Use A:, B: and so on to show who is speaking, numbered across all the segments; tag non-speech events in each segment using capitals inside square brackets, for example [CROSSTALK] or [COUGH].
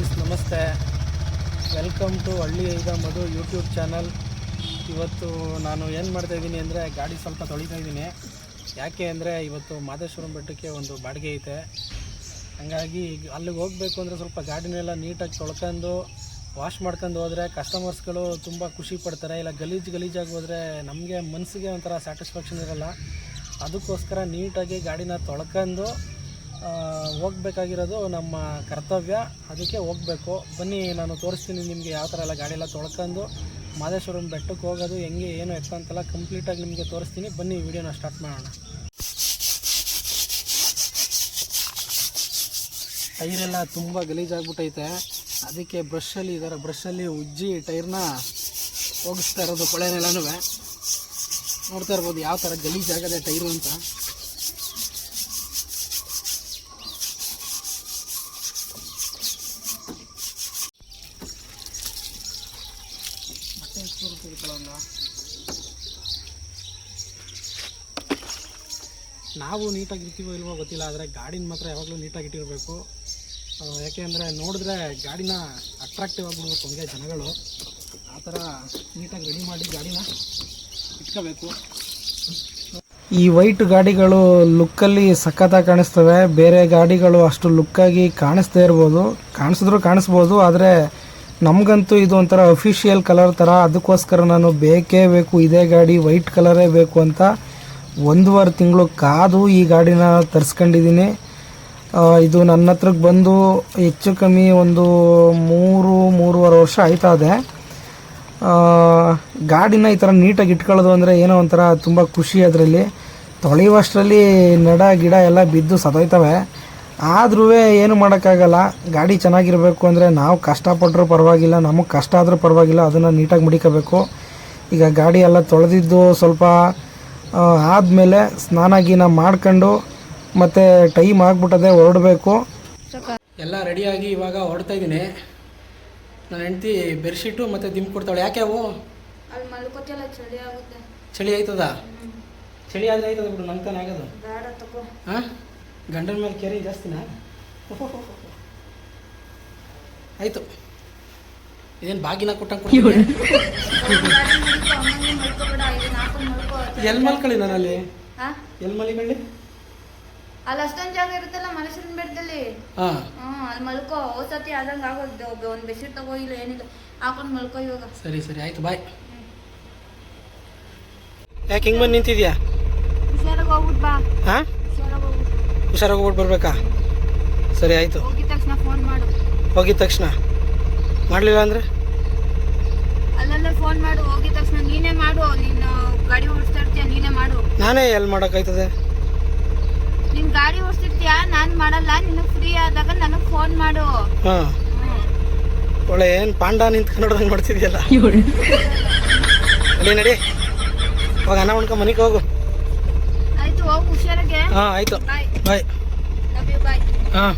A: Friends, ನಮಸ್ತೆ. Welcome to ಹಳ್ಳಿ ಐದ ಮಧು ಯೂಟ್ಯೂಬ್ ಚಾನಲ್. ಇವತ್ತು ನಾನು ಏನು ಮಾಡ್ತಾ ಇದ್ದೀನಿ ಅಂದರೆ ಗಾಡಿ ಸ್ವಲ್ಪ ತೊಳಿತಾ ಇದ್ದೀನಿ. ಯಾಕೆ ಅಂದರೆ ಇವತ್ತು ಮಾದೇಶ್ವರಂ ಬೆಟ್ಟಕ್ಕೆ ಒಂದು ಬಾಡಿಗೆ ಐತೆ. ಹಂಗಾಗಿ ಅಲ್ಲಿಗೆ ಹೋಗಬೇಕು ಅಂದರೆ ಸ್ವಲ್ಪ ಗಾಡಿನೆಲ್ಲ ನೀಟಾಗಿ ತೊಳ್ಕೊಂಡು ವಾಶ್ ಮಾಡ್ಕೊಂಡು ಹೋದರೆ ಕಸ್ಟಮರ್ಸ್ಗಳು ತುಂಬ ಖುಷಿ ಪಡ್ತಾರೆ. ಇಲ್ಲ, ಗಲೀಜು ಗಲೀಜಾಗಿ ಹೋದರೆ ನಮಗೆ ಮನಸ್ಸಿಗೆ ಒಂಥರ ಸ್ಯಾಟಿಸ್ಫ್ಯಾಕ್ಷನ್ ಇರೋಲ್ಲ. ಅದಕ್ಕೋಸ್ಕರ ನೀಟಾಗಿ ಗಾಡಿನ ತೊಳ್ಕೊಂಡು ಹೋಗ್ಬೇಕಾಗಿರೋದು ನಮ್ಮ ಕರ್ತವ್ಯ. ಅದಕ್ಕೆ ಹೋಗಬೇಕು. ಬನ್ನಿ, ನಾನು ತೋರಿಸ್ತೀನಿ ನಿಮಗೆ ಯಾವ ಥರ ಎಲ್ಲ ಗಾಡಿ ಎಲ್ಲ ತೊಳ್ಕೊಂಡು ಮಾದೇಶ್ವರಂ ಬೆಟ್ಟಕ್ಕೆ ಹೋಗೋದು, ಹೆಂಗೆ, ಏನು ಎತ್ತ ಅಂತೆಲ್ಲ ಕಂಪ್ಲೀಟಾಗಿ ನಿಮಗೆ ತೋರಿಸ್ತೀನಿ. ಬನ್ನಿ, ವಿಡಿಯೋನ ಸ್ಟಾರ್ಟ್ ಮಾಡೋಣ. ಟೈರೆಲ್ಲ ತುಂಬ ಗಲೀಜಾಗ್ಬಿಟ್ಟೈತೆ ಅದಕ್ಕೆ ಬ್ರಷಲ್ಲಿ ಇದರ. ಬ್ರಷಲ್ಲಿ ಉಜ್ಜಿ ಟೈರ್ನ ಹೋಗಿಸ್ತಾ ಇರೋದು ಕೊಳೆನೆಲ್ಲನೂ ನೋಡ್ತಾ ಇರ್ಬೋದು ಯಾವ ಥರ ಗಲೀಜಾಗದೆ ಟೈರು ಅಂತ. ನಾವು ನೀಟಾಗಿ ಇರ್ತೀವೋ ಇಲ್ವೋ ಗೊತ್ತಿಲ್ಲ, ಆದರೆ ಗಾಡಿನ ಮಾತ್ರ ಯಾವಾಗಲೂ ನೀಟಾಗಿ ಇಟ್ಟಿರಬೇಕು. ಯಾಕೆ ಅಂದರೆ ನೋಡಿದ್ರೆ ಗಾಡಿನ ಅಟ್ರಾಕ್ಟಿವ್ ಆಗಿಬಿಡ್ಬೇಕು ಹಂಗೆ ಜನಗಳು. ಆ ಥರ ನೀಟಾಗಿ ರೆಡಿ ಮಾಡಿ ಗಾಡಿನ ಇಟ್ಕೋಬೇಕು. ಈ ವೈಟ್ ಗಾಡಿಗಳು ಲುಕ್ಕಲ್ಲಿ ಸಖತ್ತಾಗಿ ಕಾಣಿಸ್ತವೆ. ಬೇರೆ ಗಾಡಿಗಳು ಅಷ್ಟು ಲುಕ್ಕಾಗಿ ಕಾಣಿಸ್ದೇ ಇರ್ಬೋದು. ಕಾಣಿಸಿದ್ರು ಕಾಣಿಸ್ಬೋದು, ಆದರೆ ನಮಗಂತೂ ಇದು ಒಂಥರ ಅಫಿಷಿಯಲ್ ಕಲರ್ ಥರ ಅದಕ್ಕೋಸ್ಕರ ನಾನು ಬೇಕೇ ಬೇಕು, ಇದೇ ಗಾಡಿ ವೈಟ್ ಕಲರೇ ಬೇಕು ಅಂತ ಒಂದುವರೆ ತಿಂಗಳು ಕಾದು ಈ ಗಾಡಿನ ತರಿಸ್ಕೊಂಡಿದ್ದೀನಿ. ಇದು ನನ್ನ ಹತ್ರಕ್ಕೆ ಬಂದು ಹೆಚ್ಚು ಕಮ್ಮಿ ಒಂದು ಮೂರು, ಮೂರುವರೆ ವರ್ಷ ಆಯ್ತಾ ಇದೆ ಗಾಡಿನ ಈ ಥರ ನೀಟಾಗಿ ಇಟ್ಕೊಳ್ಳೋದು ಅಂದರೆ ಏನೋ ಒಂಥರ ತುಂಬ ಖುಷಿ ಅದರಲ್ಲಿ. ತೊಳೆಯುವಷ್ಟರಲ್ಲಿ ನಡ ಗಿಡ ಎಲ್ಲ ಬಿದ್ದು ಸತ್ತೋಯ್ತವೆ ಆದ್ರೂ ಏನು ಮಾಡೋಕ್ಕಾಗಲ್ಲ. ಗಾಡಿ ಚೆನ್ನಾಗಿರಬೇಕು ಅಂದರೆ ನಾವು ಕಷ್ಟಪಟ್ಟರೂ ಪರವಾಗಿಲ್ಲ ನಮಗೆ ಕಷ್ಟ ಆದರೂ ಪರವಾಗಿಲ್ಲ ಅದನ್ನು ನೀಟಾಗಿ ಮುಡಿಕೋಬೇಕು. ಈಗ ಗಾಡಿ ಎಲ್ಲ ತೊಳೆದಿದ್ದು ಸ್ವಲ್ಪ ಆ, ಆದಮೇಲೆ ಸ್ನಾನ ಗೀನ ಮಾಡ್ಕೊಂಡು ಮತ್ತು ಟೈಮ್ ಆಗಿಬಿಟ್ಟದೆ ಹೊರಡಬೇಕು. ಎಲ್ಲ ರೆಡಿಯಾಗಿ ಇವಾಗ ಹೊರಡ್ತಾ ಇದ್ದೀನಿ. ನನ್ನ ಹೆಂಡ್ತಿ ಬೆಡ್ಶೀಟು ಮತ್ತು ದಿಮ್ ಕೊಡ್ತಾಳೆ. ಯಾಕೆ ಅವು?
B: ಚಳಿ ಆಗುತ್ತೆ.
A: ಚಳಿ ಆಯ್ತದ? ಚಳಿ ಆದರೆ ಆಯ್ತದ ಬಿಡು ನಂಗೆ ತಾನೇ ಆಗೋದು ಹಾಂ ಗಂಡನ ಮೇಲೆ ಕೆರೆ ಜಾಸ್ತಿನಾ? ಆಯಿತು. ಇದೇನು ಬಾಗಿನ ಕೊಟ್ಟಂಗೆ
B: ಮಲ್ಕೋ
A: ಎಲ್ಲಿ ಮಲ್ಕೊಳ್ಳಿ ನಾನು ಅಲ್ಲಿ
B: ಹಾ
A: ಎಲ್ಲಿ ಮಲಿಕೊಳ್ಳಿ
B: ಅಲ್ಲಿ ಅಷ್ಟೊಂದು ಜಾಗ ಇರುತ್ತಲ್ಲ ಮನುಷ್ಯನ ಬೆಟ್ಟದಲ್ಲಿ?
A: ಹಾಂ.
B: ಹ್ಮ್ ಅಲ್ಲಿ ಮಲ್ಕೋ. ಸತಿ ಆದಂಗೆ ಆಗೋದು ಒಬ್ಬ ಒಂದು ಬೆಡ್ಶೀಟ್ ತಗೋ ಇಲ್ಲ ಏನಿಲ್ಲ. ಹಾಕೊಂಡು ಮಲ್ಕೋ ಇವಾಗ.
A: ಸರಿ ಸರಿ. ಆಯ್ತು ಬಾಯ್. ಯಾಕೆ ಹಿಂಗೆ ಬಂದು ನಿಂತಿದ್ಯಾ?
B: ಹುಷಾರಾಗಿ ಹೋಗ್ಬಿಟ್ ಬಾ.
A: ಹಾಂ?
B: ಹುಷಾರಾಗಿ
A: ಹುಷಾರಾಗಿ ಹೋಗ್ಬಿಟ್ಟು ಬರ್ಬೇಕಾ? ಸರಿ ಆಯಿತು.
B: ಹೋಗಿದ ತಕ್ಷಣ ಫೋನ್ ಮಾಡು.
A: ಹೋಗಿದ ತಕ್ಷಣ? ಮಾಡಲಿಲ್ಲ ಅಂದರೆ?
B: ಅಲ್ಲಲ್ಲೇ ಫೋನ್ ಮಾಡು. ಹೋಗಿದ ತಕ್ಷಣ ನೀನೇ ಮಾಡು. ನೀನು ಗಾಡಿ ಓಡಿಸ್ತಾ ಇರ್ತೀಯ ನೀನೇ ಮಾಡು.
A: ನಾನೇ ಎಲ್ಲಿ ಮಾಡೋಕ್ಕಾಯ್ತದೆ
B: ನೀನ್ ಗಾಡಿ ಓಡಿಸ್ತಿರ್ತೀಯ ನಾನು ಮಾಡಲ್ಲ. ನಿನಗೆ ಫ್ರೀ ಆದಾಗ ನನಗೆ ಫೋನ್ ಮಾಡು.
A: ಹಾಂ. ಒಳ್ಳೆ ಏನು ಪಾಂಡ ನಿಂತ್ಕೊಂಡು ನೋಡ್ತಿದ್ಯಲ್ಲ? ನಡಿ ನಡಿ. ಅವಾಗ ಅನ್ನ ಉಣ್ಕೊಂಡು ಮನೆಗೆ ಹೋಗು.
B: ಆಯ್ತು ಹೋಗು ಹುಷಾರಾಗೆ.
A: ಹಾಂ ಆಯಿತು.
B: ಬಾಯ್
A: Love
B: you, bye. Uh.
A: ಹಾಂ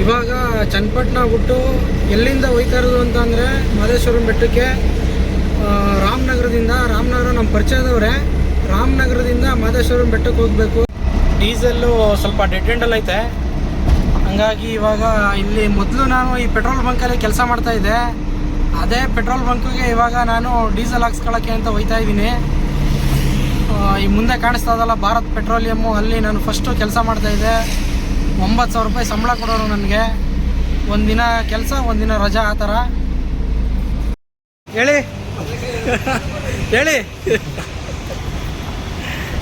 A: ಇವಾಗ ಚನ್ನಪಟ್ಟಣ ಬಿಟ್ಟು ಎಲ್ಲಿಂದ ಹೋಯ್ತಾ ಇರೋದು ಅಂತ ಅಂದರೆ ಮಾದೇಶ್ವರಂ ಬೆಟ್ಟಕ್ಕೆ ರಾಮನಗರದಿಂದ ರಾಮನಗರ ನಮ್ಮ ಪರಿಚಯದವ್ರೆ ರಾಮನಗರದಿಂದ ಮಹದೇಶ್ವರನ ಬೆಟ್ಟಕ್ಕೆ ಹೋಗಬೇಕು ಡೀಸೆಲ್ಲು ಸ್ವಲ್ಪ ಡೆಡ್ ಎಂಡಲ್ಲಿ ಐತೆ ಹಂಗಾಗಿ ಇವಾಗ ಇಲ್ಲಿ ಮೊದಲು ನಾನು ಈ ಪೆಟ್ರೋಲ್ ಬಂಕಲ್ಲಿ ಕೆಲಸ ಮಾಡ್ತಾ ಇದ್ದೆ ಅದೇ ಪೆಟ್ರೋಲ್ ಬಂಕಿಗೆ ಇವಾಗ ನಾನು ಡೀಸೆಲ್ ಹಾಕ್ಸ್ಕೊಳ್ಳೋಕ್ಕೆ ಅಂತ ಹೋಯ್ತಾ ಇದ್ದೀನಿ. ಈ ಮುಂದೆ ಕಾಣಿಸ್ತಾ ಇದಲ್ಲ ಭಾರತ್ ಪೆಟ್ರೋಲಿಯಮ್ಮು ಅಲ್ಲಿ ನಾನು ಫಸ್ಟು ಕೆಲಸ ಮಾಡ್ತಾ ಇದ್ದೆ. ಒಂಬತ್ತು ಸಾವಿರ ರೂಪಾಯಿ ಸಂಬಳ ಕೊಡೋರು ನನಗೆ. ಒಂದಿನ ಕೆಲಸ ಒಂದಿನ ರಜಾ ಆ ಥರ. ಹೇಳಿ. [LAUGHS] ಹೇಳಿ.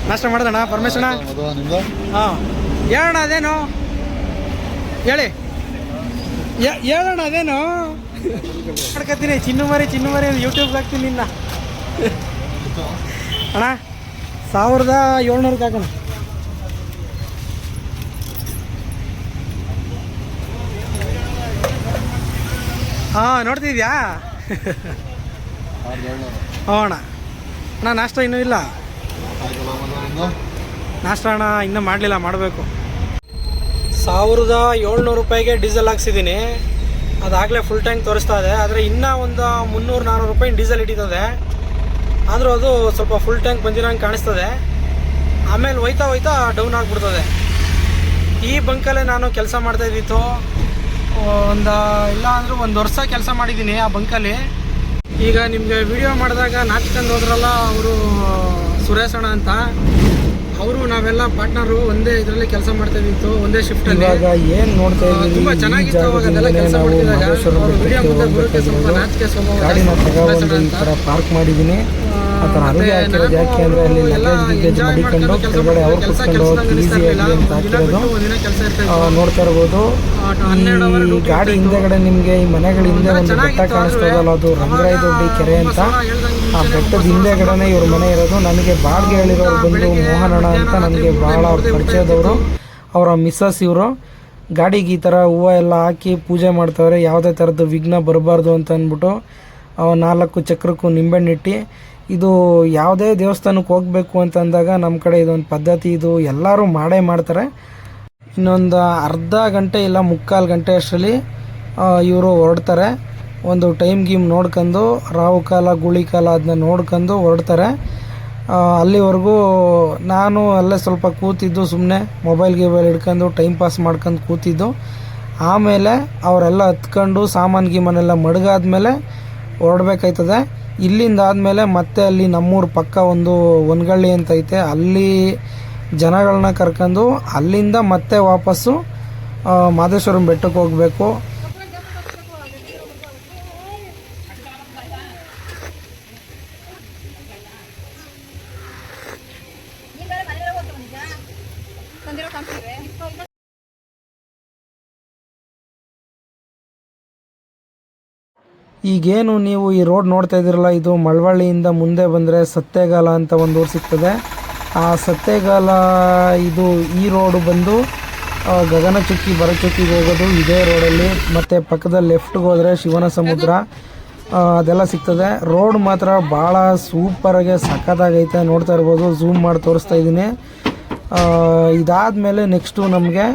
A: ನಾಷ್ಟ ಮಾಡ್ದಣ ಪರಮೇಶಣ್ಣ ಹಾಂ. ಹೇಳೋಣ ಅದೇನು? ಹೇಳಿ. ಹೇಳೋಣ ಅದೇನು? ಮಾಡ್ಕೊತೀನಿ ಚಿನ್ನು ಮರಿ ಚಿನ್ನು ಮರಿ ಯೂಟ್ಯೂಬ್ಗೆ ಹಾಕ್ತೀನಿ ನಿನ್ನ. ಅಣ್ಣ, ಸಾವಿರದ ಏಳ್ನೂರಕ್ಕೆ ಹಾಕೋಣ. ಹಾಂ, ನೋಡ್ತಿದ್ಯಾ? ಹ್ಞೂ ಅಣ್ಣ. ಅಣ್ಣ, ನಾಷ್ಟ ಇನ್ನೂ ಇಲ್ಲ. ನಾಷ್ಟ ಅಣ್ಣ ಇನ್ನೂ ಮಾಡಲಿಲ್ಲ, ಮಾಡಬೇಕು. ಸಾವಿರದ ಏಳ್ನೂರು ರೂಪಾಯಿಗೆ ಡೀಸೆಲ್ ಹಾಕ್ಸಿದ್ದೀನಿ. ಅದಾಗಲೇ ಫುಲ್ ಟ್ಯಾಂಕ್ ತೋರಿಸ್ತಾ ಇದೆ. ಆದರೆ ಇನ್ನೂ ಒಂದು ಮುನ್ನೂರು ನಾನ್ನೂರು ರೂಪಾಯಿ ಡೀಸೆಲ್ ಹಿಡಿತದೆ. ಆದರೂ ಅದು ಸ್ವಲ್ಪ ಫುಲ್ ಟ್ಯಾಂಕ್ ಬಂದಿರೋಂಗೆ ಕಾಣಿಸ್ತದೆ.
C: ಆಮೇಲೆ ಹೋಯ್ತಾ ಹೋಯ್ತಾ ಡೌನ್ ಆಗಿಬಿಡ್ತದೆ. ಈ ಬಂಕಲ್ಲೇ ನಾನು ಕೆಲಸ ಮಾಡ್ತಾ ಇದ್ದಿತ್ತು. ಒಂದು ಇಲ್ಲ ಅಂದರೂ ಒಂದು ವರ್ಷ ಕೆಲಸ ಮಾಡಿದ್ದೀನಿ ಆ ಬಂಕಲ್ಲಿ. ಈಗ ನಿಮಗೆ ವಿಡಿಯೋ ಮಾಡಿದಾಗ ನಾಚ್ಕೊಂಡು ಹೋದ್ರಲ್ಲ ಅವರು ಸುರೇಶ್ ಅಣ್ಣ ಅಂತ. ಅವರು ನಾವೆಲ್ಲ ಪಾರ್ಟ್ನರು ಒಂದೇ ಇದರಲ್ಲಿ ಕೆಲಸ ಮಾಡ್ತಾ ಇತ್ತು ಒಂದೇ ಶಿಫ್ಟಲ್ಲಿ
A: ಇವಾಗ ಏನು ನೋಡ್ತಾ ಇದ್ದೀವಿ
C: ತುಂಬಾ ಚೆನ್ನಾಗಿತ್ತು ಅವಾಗ ಅದೆಲ್ಲ ಕೆಲಸ ಮಾಡ್ತಿದ್ದಾಗ. ಅವ್ರು ವಿಡಿಯೋ ಮುಂದೆ ಬರೋಕ್ಕೆ ಸ್ವಲ್ಪ. ನಾಚಿಕೆ ಸ್ವಭಾವ
A: ಈ. ತರ ಪಾರ್ಕ್ ಮಾಡಿದೀನಿ. ಆ ಥರ
C: ಮತ್ತೆ
A: ಅಡುಗೆ ಹಾಕಿರೋದು ಯಾಕೆ ಅಂದ್ರೆ ಅಲ್ಲಿ ಲಗೇಜ್ ಮಡಿಕೊಂಡು ಕೆಳಗಡೆ ಅವ್ರು ಕುತ್ಕೊಂಡು ಈಸಿ ಆಗಲಿ ಅಂತ ಹಾಕಿರೋದು. ನೋಡ್ತಾ ಇರ್ಬೋದು. ಈ ಗಾಡಿ ಹಿಂದೆಗಡೆ ನಿಮ್ಗೆ ಈ ಮನೆಗಳ ಹಿಂದೆ ಒಂದು ಬೆಟ್ಟ ಕಾಣಿಸ್ತದಲ್ಲ ಅದು ರಂಗರಾಯ ದೊಡ್ಡಿ ಕೆರೆ ಅಂತ? ಆ ಬೆಟ್ಟದ ಹಿಂದೆಗಡೆನೆ ಇವ್ರ ಮನೆ ಇರೋದು. ನನಗೆ ಬಾಡಿಗೆ ಹೇಳಿರೋರು ಬಂದು ಮೋಹನಣ್ಣ ಅಂತ ನನಗೆ
C: ಭಾಳ
A: ಪರಿಚಯದವರು. ಅವರ ಮಿಸ್ಸಸ್ ಇವರು. ಗಾಡಿಗೆ ಈ ಥರ ಹೂವು ಎಲ್ಲ ಹಾಕಿ ಪೂಜೆ ಮಾಡ್ತಾವ್ರೆ. ಯಾವುದೇ ಥರದ್ದು ವಿಘ್ನ ಬರಬಾರ್ದು ಅಂತ ಅಂದ್ಬಿಟ್ಟು ನಾಲ್ಕು ಚಕ್ರಕ್ಕೂ ನಿಂಬೆಣ್ಣಿಟ್ಟು. ಇದು ಯಾವುದೇ ದೇವಸ್ಥಾನಕ್ಕೆ ಹೋಗಬೇಕು ಅಂತ ಅಂದಾಗ ನಮ್ಮ ಕಡೆ ಇದೊಂದು ಪದ್ಧತಿ ಇದು. ಎಲ್ಲರೂ ಮಾಡೇ ಮಾಡ್ತಾರೆ. ಇನ್ನೊಂದು ಅರ್ಧ ಗಂಟೆ ಇಲ್ಲ ಮುಕ್ಕಾಲು ಗಂಟೆ ಅಷ್ಟರಲ್ಲಿ ಇವರು ಹೊರಡ್ತಾರೆ. ಒಂದು ಟೈಮ್ ಗೀಮ್ ನೋಡ್ಕೊಂಡು, ರಾವು ಕಾಲ, ಗುಳಿ ಕಾಲ ಅದನ್ನ ನೋಡ್ಕೊಂಡು ಹೊರಡ್ತಾರೆ. ಅಲ್ಲಿವರೆಗೂ ನಾನು ಅಲ್ಲೇ ಸ್ವಲ್ಪ ಕೂತಿದ್ದು ಸುಮ್ಮನೆ ಮೊಬೈಲ್ ಗಿಬೈಲ್ ಹಿಡ್ಕೊಂಡು ಟೈಮ್ ಪಾಸ್ ಮಾಡ್ಕೊಂಡು ಕೂತಿದ್ದು. ಆಮೇಲೆ ಅವರೆಲ್ಲ ಹತ್ಕೊಂಡು ಸಾಮಾನು ಗೀಮನೆಲ್ಲ ಮಡಗಾದ್ಮೇಲೆ ಹೊರಡ್ಬೇಕಾಯ್ತದೆ. ಇಲ್ಲಿಂದ ಆದಮೇಲೆ ಮತ್ತೆ ಅಲ್ಲಿ ನಮ್ಮೂರ ಪಕ್ಕ ಒಂದು ಒನ್ಗಳ್ಳಿ ಅಂತ ಐತೆ. ಅಲ್ಲಿ ಜನಗಳನ್ನ ಕರ್ಕೊಂಡು ಅಲ್ಲಿಂದ ಮತ್ತೆ ವಾಪಸ್ಸು ಮಾದೇಶ್ವರಂ ಬೆಟ್ಟಕ್ಕೆ ಹೋಗಬೇಕು. ಈಗೇನು ನೀವು ಈ ರೋಡ್ ನೋಡ್ತಾ ಇದ್ದೀರಲ್ಲ, ಇದು ಮಳವಳ್ಳಿಯಿಂದ ಮುಂದೆ ಬಂದರೆ ಸತ್ತೇಗಾಲ ಅಂತ ಒಂದು ಊರು ಸಿಗ್ತದೆ. ಆ ಸತ್ತೇಗಾಲ ಇದು ಈ ರೋಡು ಬಂದು ಗಗನಚುಕ್ಕಿ, ಭರಚುಕ್ಕಿಗೆ ಹೋಗೋದು ಇದೇ ರೋಡಲ್ಲಿ. ಮತ್ತು ಪಕ್ಕದಲ್ಲಿ ಲೆಫ್ಟ್ಗೆ ಹೋದರೆ ಶಿವನ ಸಮುದ್ರ. ಅದೆಲ್ಲ ಸಿಗ್ತದೆ. ರೋಡ್ ಮಾತ್ರ ಭಾಳ ಸೂಪರಾಗೆ ಸಖತ್ತಾಗೈತೆ. ನೋಡ್ತಾ ಇರ್ಬೋದು ಝೂಮ್ ಮಾಡಿ ತೋರಿಸ್ತಾ ಇದ್ದೀನಿ. ಇದಾದಮೇಲೆ ನೆಕ್ಸ್ಟು ನಮಗೆ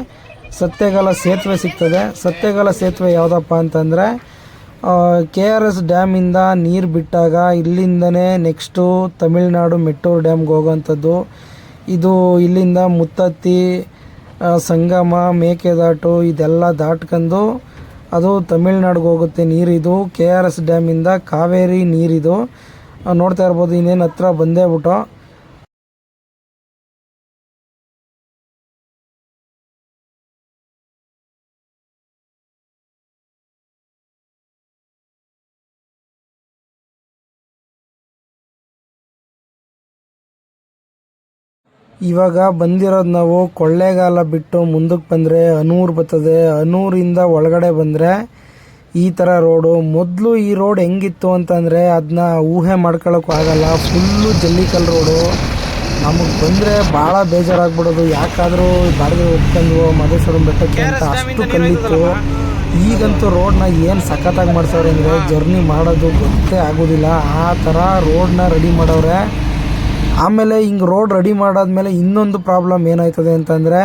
A: ಸತ್ಯಗಾಲ ಸೇತುವೆ ಸಿಗ್ತದೆ. ಸತ್ಯಗಾಲ ಸೇತುವೆ ಯಾವುದಪ್ಪ ಅಂತಂದರೆ ಕೆ ಆರ್ ಎಸ್ ಡ್ಯಾಮಿಂದ ನೀರು ಬಿಟ್ಟಾಗ ಇಲ್ಲಿಂದನೇ ನೆಕ್ಸ್ಟು ತಮಿಳ್ನಾಡು ಮೆಟ್ಟೂರು ಡ್ಯಾಮ್ಗೆ ಹೋಗೋವಂಥದ್ದು ಇದು ಇಲ್ಲಿಂದ ಮುತ್ತತ್ತಿ ಸಂಗಮ, ಮೇಕೆದಾಟು ಇದೆಲ್ಲ ದಾಟ್ಕೊಂಡು ಅದು ತಮಿಳ್ನಾಡಿಗೆ ಹೋಗುತ್ತೆ ನೀರಿದು ಕೆ ಆರ್ ಎಸ್ ಡ್ಯಾಮಿಂದ ಕಾವೇರಿ ನೀರಿದು ನೋಡ್ತಾ ಇರ್ಬೋದು, ಇನ್ನೇನು ಹತ್ರ ಬಂದೇ ಬಿಟ್ಟು. ಇವಾಗ ಬಂದಿರೋದು ನಾವು ಕೊಳ್ಳೇಗಾಲ ಬಿಟ್ಟು ಮುಂದಕ್ಕೆ ಬಂದರೆ ಅನೂರು ಬರ್ತದೆ. ಅನೂರಿಂದ ಒಳಗಡೆ ಬಂದರೆ ಈ ಥರ ರೋಡು. ಮೊದಲು ಈ ರೋಡ್ ಹೆಂಗಿತ್ತು ಅಂತಂದರೆ ಅದನ್ನ ಊಹೆ ಮಾಡ್ಕೊಳ್ಳೋಕ್ಕೂ ಆಗಲ್ಲ. ಫುಲ್ಲು ಜಲ್ಲಿಕಲ್ ರೋಡು. ನಮಗೆ ಬಂದರೆ ಭಾಳ ಬೇಜಾರಾಗ್ಬಿಡೋದು. ಯಾಕಾದರೂ ಬಾಡಿಗೆ ಹೋಗ್ಕೊಂಡು ಮಧೇಶ್ವರಂ ಬೆಟ್ಟಕ್ಕೆ ಅಂತ ಅಷ್ಟು ಕಲ್ಲಿತ್ತು ಈಗಂತೂ ರೋಡ್ನ ಏನು ಸಖತ್ತಾಗಿ ಮಾಡ್ಸವ್ರೆ ಅಂದರೆ ಜರ್ನಿ ಮಾಡೋದು ಗೊತ್ತೇ ಆಗೋದಿಲ್ಲ. ಆ ಥರ ರೋಡ್ನ ರೆಡಿ ಮಾಡವ್ರೆ ಆಮೇಲೆ ಹಿಂಗೆ ರೋಡ್ ರೆಡಿ ಮಾಡಾದ್ಮೇಲೆ ಇನ್ನೊಂದು ಪ್ರಾಬ್ಲಮ್ ಏನಾಯ್ತದೆ ಅಂತಂದರೆ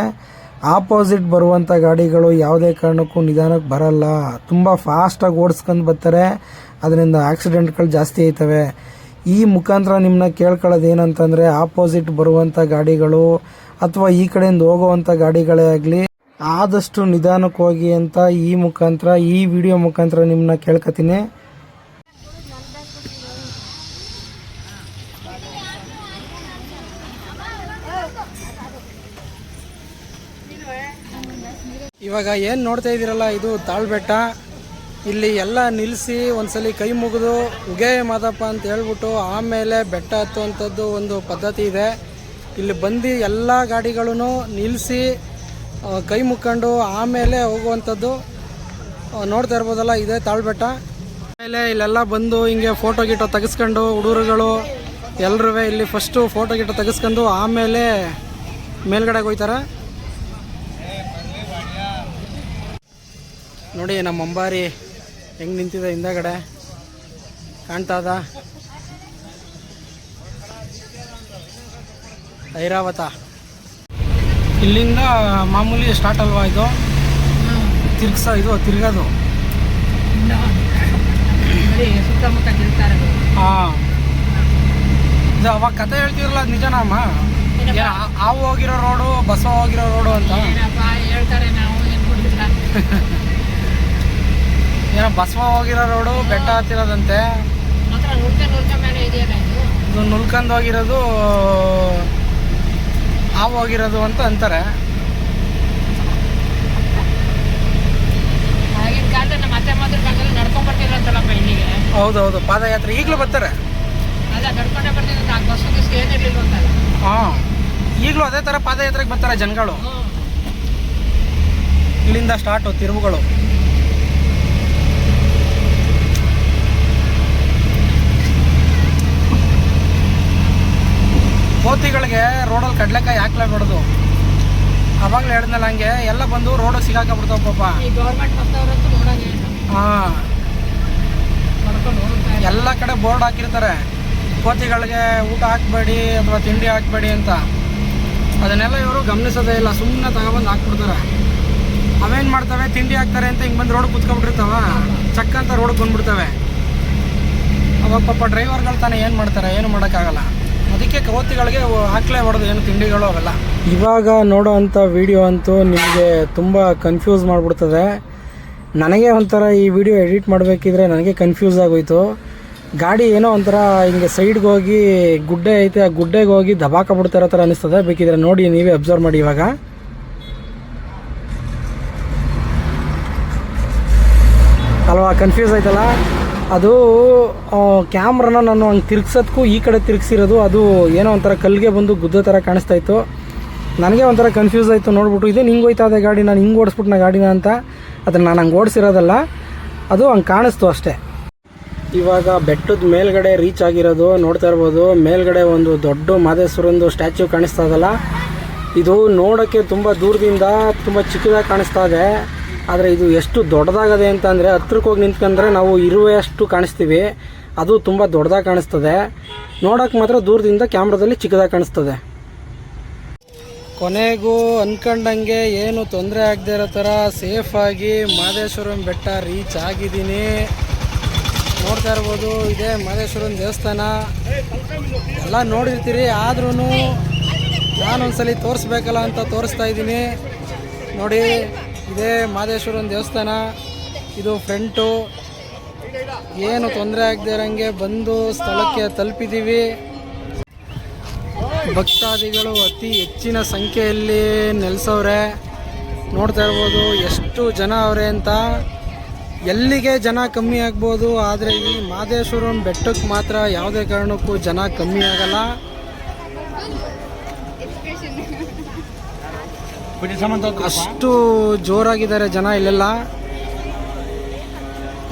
A: ಆಪೋಸಿಟ್ ಬರುವಂಥ ಗಾಡಿಗಳು ಯಾವುದೇ ಕಾರಣಕ್ಕೂ ನಿಧಾನಕ್ಕೆ ಬರಲ್ಲ. ತುಂಬ ಫಾಸ್ಟಾಗಿ ಓಡಿಸ್ಕೊಂಡು ಬರ್ತಾರೆ. ಅದರಿಂದ ಆಕ್ಸಿಡೆಂಟ್ಗಳು ಜಾಸ್ತಿ ಆಯ್ತವೆ. ಈ ಮುಖಾಂತರ ನಿಮ್ಮನ್ನ ಕೇಳ್ಕೊಳ್ಳೋದು ಏನಂತಂದರೆ ಆಪೋಸಿಟ್ ಬರುವಂಥ ಗಾಡಿಗಳು ಅಥವಾ ಈ ಕಡೆಯಿಂದ ಹೋಗುವಂಥ ಗಾಡಿಗಳೇ ಆಗಲಿ, ಆದಷ್ಟು ನಿಧಾನಕ್ಕೆ ಹೋಗಿ ಅಂತ ಈ ಮುಖಾಂತರ, ಈ ವಿಡಿಯೋ ಮುಖಾಂತರ ನಿಮ್ಮನ್ನ ಕೇಳ್ಕೊತೀನಿ
C: ಇವಾಗ ಏನು ನೋಡ್ತಾ ಇದ್ದೀರಲ್ಲ, ಇದು ತಾಳ್ಬೆಟ್ಟ. ಇಲ್ಲಿ ಎಲ್ಲ ನಿಲ್ಲಿಸಿ ಒಂದ್ಸಲಿ ಕೈ ಮುಗಿದು, ಉಗೇ ಮಾದಪ್ಪ ಅಂತ ಹೇಳ್ಬಿಟ್ಟು ಆಮೇಲೆ ಬೆಟ್ಟ ಹತ್ತುವಂಥದ್ದು ಒಂದು ಪದ್ಧತಿ ಇದೆ. ಇಲ್ಲಿ ಬಂದು ಎಲ್ಲ ಗಾಡಿಗಳೂ ನಿಲ್ಲಿಸಿ ಕೈ ಮುಕ್ಕೊಂಡು ಆಮೇಲೆ ಹೋಗುವಂಥದ್ದು ನೋಡ್ತಾ ಇರ್ಬೋದಲ್ಲ, ಇದೇ ತಾಳ್ಬೆಟ್ಟ. ಆಮೇಲೆ ಇಲ್ಲೆಲ್ಲ ಬಂದು ಹಿಂಗೆ ಫೋಟೋ ಗಿಟೋ ತೆಗೆಸ್ಕೊಂಡು ಹುಡುಗರುಗಳು ಎಲ್ಲರೂ ಇಲ್ಲಿ ಫಸ್ಟು ಫೋಟೋ ಗಿಟೋ ತೆಗೆಸ್ಕೊಂಡು ಆಮೇಲೆ ಮೇಲ್ಗಡೆಗೆ ಹೋಯ್ತಾರೆ ನೋಡಿ ನಮ್ಮ ಅಂಬಾರಿ ಹೆಂಗೆ ನಿಂತಿದೆ ಹಿಂದಗಡೆ. ಕಾಣ್ತಾ ಅದ ಐರಾವತ. ಇಲ್ಲಿಂದ ಮಾಮೂಲಿ ಸ್ಟಾರ್ಟ್ ಅಲ್ವಾ ಇದು? ತಿರ್ಗ್ಸ ಇದು ತಿರ್ಗೋದು. ಹಾಂ. ಇದು ಅವಾಗ ಕತೆ ಹೇಳ್ತಿರಲ್ಲ ಅದು ನಿಜನಾ
A: ಆ- ಹಾವು ಹೋಗಿರೋ ರೋಡು ಬಸವ ಹೋಗಿರೋ ರೋಡು ಅಂತ.
B: ಹೇಳ್ತಾರೆ ನಾವು [LAUGHS] ಏನು
A: ಬಸವ ಹೋಗಿರೋ ರೋಡು ಬೆಟ್ಟ ಹತ್ತಿರೋದಂತೆ.
B: ಇದು
A: ನುಲ್ಕಂದು ಹೋಗಿರೋದು ಹಾವು ಹೋಗಿರೋದು ಅಂತ ಅಂತಾರೆ ಹೌದೌದು ಪಾದಯಾತ್ರೆ ಈಗಲೂ ಬರ್ತಾರೆ. ಹಾಂ ಈಗಲೂ ಅದೇ ಥರ ಪಾದಯಾತ್ರೆಗೆ ಬರ್ತಾರೆ ಜನಗಳು. ಇಲ್ಲಿಂದ ಸ್ಟಾರ್ಟು ತಿರುವುಗಳು. ಕೋತಿಗಳಿಗೆ ರೋಡಲ್ಲಿ ಕಡ್ಲೆಕಾಯಿ ಬಿಡೋದು ಅವಾಗಲೇ ಹೇಳಿದ್ನಲ್ಲ ಹಂಗೆ ಎಲ್ಲ ಬಂದು ರೋಡಿಗೆ ಸಿಗಾಕಬಿಡ್ತಾವ ಪಾಪ. ಹಾಂ. ಎಲ್ಲ ಕಡೆ ಬೋರ್ಡ್ ಹಾಕಿರ್ತಾರೆ. ಕೋತಿಗಳಿಗೆ ಊಟ ಹಾಕಬೇಡಿ ಅಥವಾ ತಿಂಡಿ ಹಾಕಬೇಡಿ ಅಂತ. ಅದನ್ನೆಲ್ಲ ಇವರು ಗಮನಿಸೋದೇ ಇಲ್ಲ ಸುಮ್ಮನೆ ತಗೊಬಂದು ಹಾಕ್ಬಿಡ್ತಾರೆ. ಅವೇನು ಮಾಡ್ತವೆ? ತಿಂಡಿ ಹಾಕ್ತಾರೆ ಅಂತ ಹಿಂಗೆ ಬಂದು ರೋಡ್ ಕುತ್ಕೊಂಡ್ಬಿಟ್ಟಿರ್ತಾವ. ಚಕ್ಕ ಅಂತ ರೋಡ್ಗೆ ಬಂದ್ಬಿಡ್ತವೆ. ಅವಾಗ ಪಾಪ ಡ್ರೈವರ್ಗಳು ತಾನೇ ಏನು ಮಾಡ್ತಾರೆ? ಏನು ಮಾಡೋಕ್ಕಾಗಲ್ಲ. ಅದಕ್ಕೆ ಕವತಿಗಳಿಗೆ ಹಾಕ್ಲೇ ಹೊಡೆದು ಏನು ತಿಂಡಿಗಳು ಅವೆಲ್ಲ. ಇವಾಗ ನೋಡೋ ಅಂಥ ವಿಡಿಯೋ ಅಂತೂ ನಿಮಗೆ ತುಂಬ ಕನ್ಫ್ಯೂಸ್ ಮಾಡಿಬಿಡ್ತದೆ. ನನಗೆ ಒಂಥರ ಈ ವಿಡಿಯೋ ಎಡಿಟ್ ಮಾಡಬೇಕಿದ್ರೆ ನನಗೆ ಕನ್ಫ್ಯೂಸ್ ಆಗೋಯ್ತು. ಗಾಡಿ ಏನೋ ಒಂಥರ ಹಿಂಗೆ ಸೈಡ್ಗೆ ಹೋಗಿ ಗುಡ್ಡೆ ಐತೆ, ಆ ಗುಡ್ಡೆಗೆ ಹೋಗಿ ದಬಾಕ ಬಿಡ್ತಾರೋ ಥರ ಅನಿಸ್ತದೆ. ಬೇಕಿದ್ರೆ ನೋಡಿ, ನೀವೇ ಅಬ್ಸರ್ವ್ ಮಾಡಿ ಇವಾಗ. ಅಲ್ವಾ ಕನ್ಫ್ಯೂಸ್ ಆಯ್ತಲ್ಲ? ಅದು ಕ್ಯಾಮ್ರಾನ ನಾನು ಹಂಗೆ ತಿರ್ಗ್ಸೋದಕ್ಕೂ ಈ ಕಡೆ ತಿರ್ಗ್ಸಿರೋದು, ಅದು ಏನೋ ಒಂಥರ ಕಲ್ಲಿಗೆ ಬಂದು ಗುದ್ದ ಥರ ಕಾಣಿಸ್ತಾ ಇತ್ತು. ನನಗೆ ಒಂಥರ ಕನ್ಫ್ಯೂಸ್ ಆಯಿತು, ನೋಡ್ಬಿಟ್ಟು ಇದೇನು ಹಿಂಗೆ ಹೋಯ್ತಾ ಇದೆ ಗಾಡಿ, ನಾನು ಹಿಂಗೆ ಓಡಿಸ್ಬಿಟ್ಟು ಓಡಿಸ್ಬಿಟ್ನ ಗಾಡಿನ ಅಂತ. ಅದನ್ನು ನಾನು ಹಂಗೆ ಓಡಿಸಿರೋದಲ್ಲ, ಅದು ಹಂಗೆ ಕಾಣಿಸ್ತು ಅಷ್ಟೇ. ಇವಾಗ ಬೆಟ್ಟದ ಮೇಲ್ಗಡೆ ರೀಚ್ ಆಗಿರೋದು, ನೋಡ್ತಾ ಇರ್ಬೋದು. ಮೇಲ್ಗಡೆ ಒಂದು ದೊಡ್ಡ ಮಾದೇಶ್ವರಂದು ಸ್ಟ್ಯಾಚ್ಯೂ ಕಾಣಿಸ್ತಾ ಇದಲ್ಲ. ಇದು ನೋಡೋಕ್ಕೆ ತುಂಬ ದೂರದಿಂದ, ತುಂಬ ಚಿಕ್ಕದಾಗಿ ಕಾಣಿಸ್ತಾ ಇದೆ. ಆದರೆ ಇದು ಎಷ್ಟು ದೊಡ್ಡದಾಗದೆ ಅಂತ ಅಂದರೆ ಹತ್ರಕ್ಕೆ ಹೋಗಿ ನಿಂತ್ಕೊಂಡ್ರೆ ನಾವು ಇರುವೆಯಷ್ಟು ಕಾಣಿಸ್ತೀವಿ. ಅದು ತುಂಬ ದೊಡ್ಡದಾಗಿ ಕಾಣಿಸ್ತದೆ. ನೋಡೋಕೆ ಮಾತ್ರ ದೂರದಿಂದ ಕ್ಯಾಮ್ರಾದಲ್ಲಿ ಚಿಕ್ಕದಾಗಿ ಕಾಣಿಸ್ತದೆ. ಕೊನೆಗೂ ಅನ್ಕೊಂಡಂಗೆ ಏನು ತೊಂದರೆ ಆಗದೆ ಇರೋ ಥರ ಸೇಫಾಗಿ ಮಹದೇಶ್ವರಂ ಬೆಟ್ಟ ರೀಚ್ ಆಗಿದ್ದೀನಿ. ನೋಡ್ತಾ ಇರ್ಬೋದು, ಇದೇ ಮಾದೇಶ್ವರನ ದೇವಸ್ಥಾನ. ಎಲ್ಲ ನೋಡಿರ್ತೀರಿ ಆದ್ರೂ ನಾನೊಂದ್ಸಲಿ ತೋರಿಸ್ಬೇಕಲ್ಲ ಅಂತ ತೋರಿಸ್ತಾ ಇದ್ದೀನಿ. ನೋಡಿ ಇದೇ ಮಾದೇಶ್ವರನ ದೇವಸ್ಥಾನ. ಇದು ಫ್ರಂಟು ಏನು ತೊಂದರೆ ಆಗದೆ ಇರೋಂಗೆ ಬಂದು ಸ್ಥಳಕ್ಕೆ ತಲುಪಿದ್ದೀವಿ ಭಕ್ತಾದಿಗಳು ಅತಿ ಹೆಚ್ಚಿನ ಸಂಖ್ಯೆಯಲ್ಲಿ ನೆಲೆಸವ್ರೆ. ನೋಡ್ತಾ ಇರ್ಬೋದು ಎಷ್ಟು ಜನ ಅವರೇ ಅಂತ. ಎಲ್ಲಿಗೆ ಜನ ಕಮ್ಮಿ ಆಗ್ಬೋದು, ಆದರೆ ಈ ಮಾದೇಶ್ವರನ ಬೆಟ್ಟಕ್ಕೆ ಮಾತ್ರ ಯಾವುದೇ ಕಾರಣಕ್ಕೂ ಜನ ಕಮ್ಮಿ ಆಗಲ್ಲ. ಅಷ್ಟು ಜೋರಾಗಿದ್ದಾರೆ ಜನ ಇಲ್ಲೆಲ್ಲ.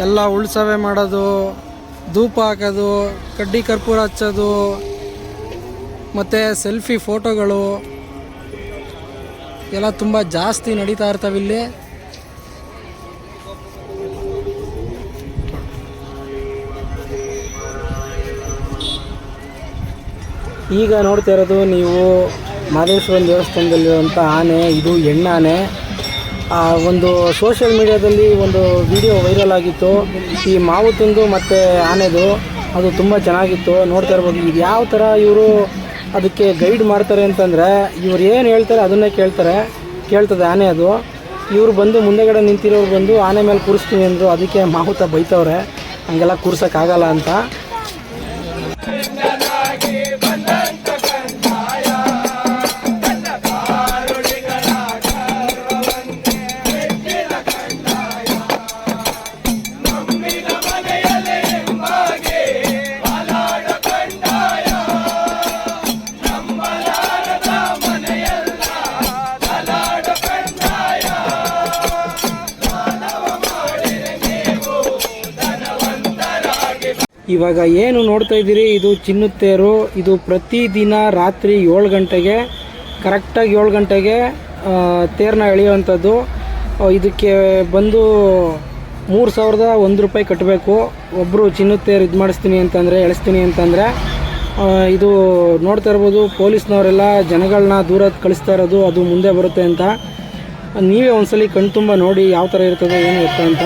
A: ಎಲ್ಲ ಉಳ್ಸವೆ ಮಾಡೋದು, ಧೂಪ ಹಾಕೋದು, ಕಡ್ಡಿ ಕರ್ಪೂರ ಹಚ್ಚೋದು, ಮತ್ತು ಸೆಲ್ಫಿ ಫೋಟೋಗಳು. ಎಲ್ಲ ತುಂಬ ಜಾಸ್ತಿ ನಡೀತಾ ಇರ್ತವೆ ಇಲ್ಲಿ. ಈಗ ನೋಡ್ತಾ ಇರೋದು ನೀವು ಮಾದೇಶ್ವರನ ದೇವಸ್ಥಾನದಲ್ಲಿರುವಂಥ ಆನೆ, ಇದು ಹೆಣ್ಣಾನೆ. ಒಂದು ಸೋಷಿಯಲ್ ಮೀಡಿಯಾದಲ್ಲಿ ಒಂದು ವಿಡಿಯೋ ವೈರಲ್ ಆಗಿತ್ತು. ಈ ಮಾವು ತಿಂದು ಮತ್ತು ಆನೆದು, ಅದು ತುಂಬ ಚೆನ್ನಾಗಿತ್ತು. ನೋಡ್ತಾ ಇರ್ಬೋದು, ಇದು ಯಾವ ಥರ ಇವರು ಅದಕ್ಕೆ ಗೈಡ್ ಮಾಡ್ತಾರೆ ಅಂತಂದರೆ, ಇವ್ರು ಏನು ಹೇಳ್ತಾರೆ ಅದನ್ನೇ ಕೇಳ್ತಾರೆ. ಕೇಳ್ತದೆ ಆನೆ ಅದು. ಇವರು ಬಂದು ಮುಂದೆಗಡೆ ನಿಂತಿರೋರು ಬಂದು ಆನೆ ಮೇಲೆ ಕೂರಿಸ್ತೀನಿ ಅಂದರು, ಅದಕ್ಕೆ ಮಾಹುತ ಬೈತವ್ರೆ. ಹಂಗೆಲ್ಲ ಕೂರ್ಸೋಕ್ಕಾಗಲ್ಲ ಅಂತ. ಇವಾಗ ಏನು ನೋಡ್ತಾ ಇದ್ದೀರಿ? ಇದು ಚಿನ್ನುತ್ತೇರು. ಇದು ಪ್ರತಿದಿನ ರಾತ್ರಿ ಏಳು ಗಂಟೆಗೆ ಕರೆಕ್ಟಾಗಿ ಏಳು ಗಂಟೆಗೆ ತೇರನ್ನ ಎಳೆಯುವಂಥದ್ದು. ಇದಕ್ಕೆ ಬಂದು ಮೂರು ಸಾವಿರದ ಒಂದು ರೂಪಾಯಿ ಕಟ್ಟಬೇಕು. ಒಬ್ಬರು ಚಿನ್ನುತ್ತೇರು ಇದು ಮಾಡಿಸ್ತೀನಿ ಅಂತಂದರೆ, ಎಳಿಸ್ತೀನಿ ಅಂತಂದರೆ ಇದು ನೋಡ್ತಾ ಇರ್ಬೋದು, ಪೊಲೀಸ್ನವರೆಲ್ಲ ಜನಗಳನ್ನ ದೂರ ಕಳಿಸ್ತಾ ಇರೋದು, ಅದು ಮುಂದೆ ಬರುತ್ತೆ ಅಂತ. ನೀವೇ ಒಂದ್ಸಲಿ ಕಣ್ತುಂಬ ನೋಡಿ ಯಾವ ಥರ ಇರ್ತದೆ, ಏನು ಇರುತ್ತೆ ಅಂತ.